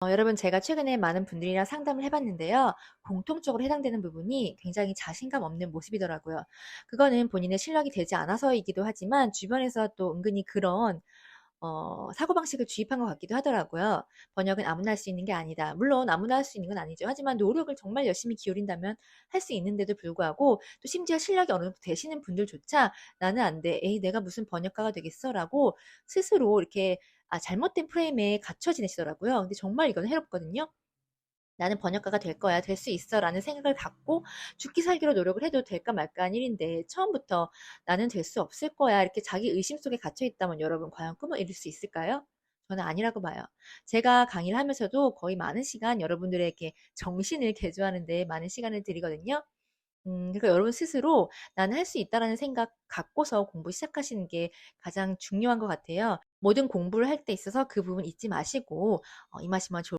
어, 여러분 제가 최근에 많은 분들이랑 상담을 해봤는데요. 공통적으로 해당되는 부분이 굉장히 자신감 없는 모습이더라고요. 그거는 본인의 실력이 되지 않아서이기도 하지만 주변에서 또 은근히 그런 어, 사고방식을 주입한 것 같기도 하더라고요. 번역은 아무나 할 수 있는 게 아니다. 물론 아무나 할 수 있는 건 아니죠. 하지만 노력을 정말 열심히 기울인다면 할 수 있는데도 불구하고 또 심지어 실력이 어느 정도 되시는 분들조차 나는 안 돼. 에이, 내가 무슨 번역가가 되겠어? 라고 스스로 이렇게 아, 잘못된 프레임에 갇혀 지내시더라고요. 근데 정말 이건 해롭거든요. 나는 번역가가 될 거야, 될 수 있어 라는 생각을 갖고 죽기 살기로 노력을 해도 될까 말까 한 일인데 처음부터 나는 될 수 없을 거야 이렇게 자기 의심 속에 갇혀 있다면 여러분 과연 꿈을 이룰 수 있을까요? 저는 아니라고 봐요. 제가 강의를 하면서도 거의 많은 시간 여러분들에게 정신을 개조하는데 많은 시간을 드리거든요. 음, 그러니까 여러분 스스로 나는 할 수 있다라는 생각 갖고서 공부 시작하시는 게 가장 중요한 것 같아요. 모든 공부를 할 때 있어서 그 부분 잊지 마시고 어, 임하시면 좋을